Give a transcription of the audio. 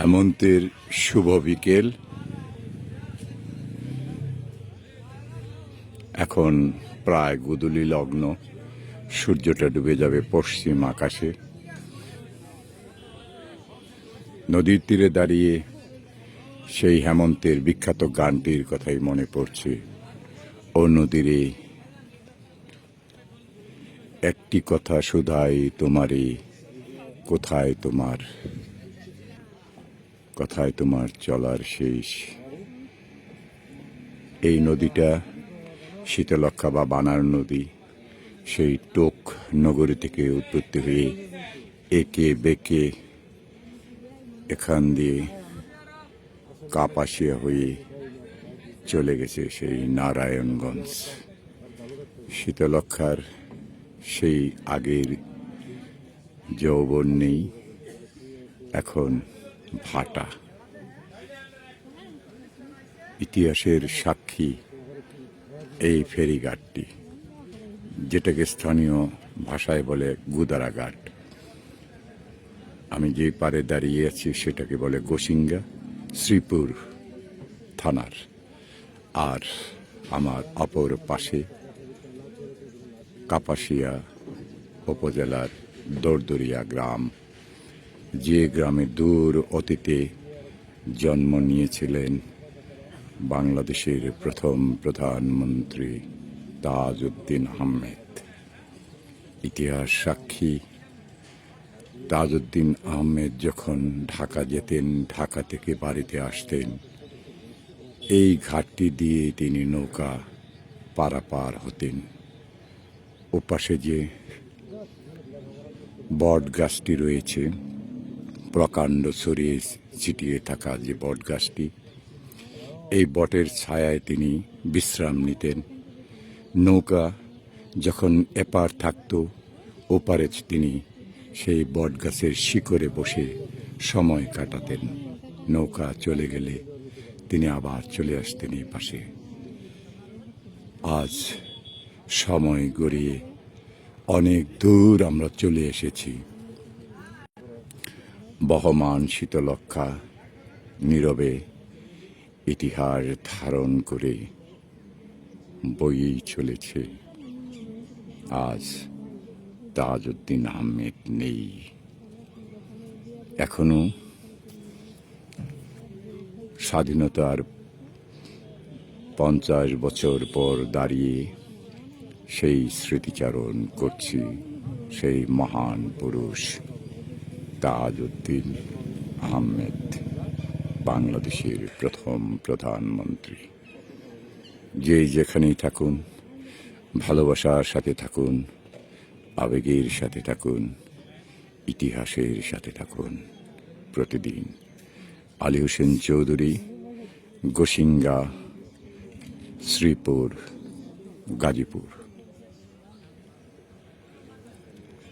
হেমন্তের শুভ বিকেল। এখন প্রায় গুদুলি লগ্ন। সূর্যটা ডুবে যাবে পশ্চিম আকাশে। নদীর তীরে দাঁড়িয়ে সেই হেমন্তের বিখ্যাত গানটির কথাই মনে পড়ছে। ও নদীরে, একটি কথা শুধাই তোমারে, কোথায় তোমার কথায় তোমার চলার শেষ। এই নদীটা শীতলক্ষা বা বানার নদী। সেই টোক নগরী থেকে উৎপত্তি হয়ে একে বেঁকে এখান দিয়ে কাপাসিয়া হয়ে চলে গেছে সেই নারায়ণগঞ্জ। শীতলক্ষার সেই আগের যৌবন নেই। এখন ভাটা। ইতিহাসের সাক্ষী এই ফেরিঘাটটি, যেটাকে স্থানীয় ভাষায় বলে গুদারাঘাট। আমি যে পারে দাঁড়িয়ে আছি সেটাকে বলে গোসিঙ্গা, শ্রীপুর থানার। আর আমার অপর পাশে কাপাসিয়া উপজেলার দরদরিয়া গ্রাম যে গ্রামে দূর অতীতে জন্ম নিয়েছিলেন বাংলাদেশের প্রথম প্রধানমন্ত্রী তাজউদ্দিন আহমেদ। ইতিহাস সাক্ষী। তাজউদ্দিন আহমেদ যখন ঢাকা যেতেন, ঢাকা থেকে বাড়িতে আসতেন, এই ঘাটটি দিয়ে তিনি নৌকা পারাপার হতেন। ওপাশে যে বট গাছটি রয়েছে প্রকাণ্ড ছড়িয়ে ছিটিয়ে থাকা যে বট গাছটি এই বটের ছায়ায় তিনি বিশ্রাম নিতেন। নৌকা যখন এপার থাকত, ওপারে তিনি সেই বট গাছের শিকড়ে বসে সময় কাটাতেন। নৌকা চলে গেলে তিনি আবার চলে আসতেন এই পাশে। আজ সময় গড়িয়ে অনেক দূর আমরা চলে এসেছি। বহমান শীতলক্ষা নীরবে ইতিহাস ধারণ করে বইয়েই চলেছে। আজ তাজউদ্দিন আহমেদ নেই। এখনও স্বাধীনতার পঞ্চাশ বছর পর দাঁড়িয়ে সেই স্মৃতিচারণ করছি সেই মহান পুরুষ। তাজউদ্দিন আহমেদ, বাংলাদেশের প্রথম প্রধানমন্ত্রী। যে যেখানেই থাকুন, ভালোবাসার সাথে থাকুন, আবেগের সাথে থাকুন, ইতিহাসের সাথে থাকুন। প্রতিদিন আলী হোসেন চৌধুরী, গোসিঙ্গা, শ্রীপুর, গাজীপুর।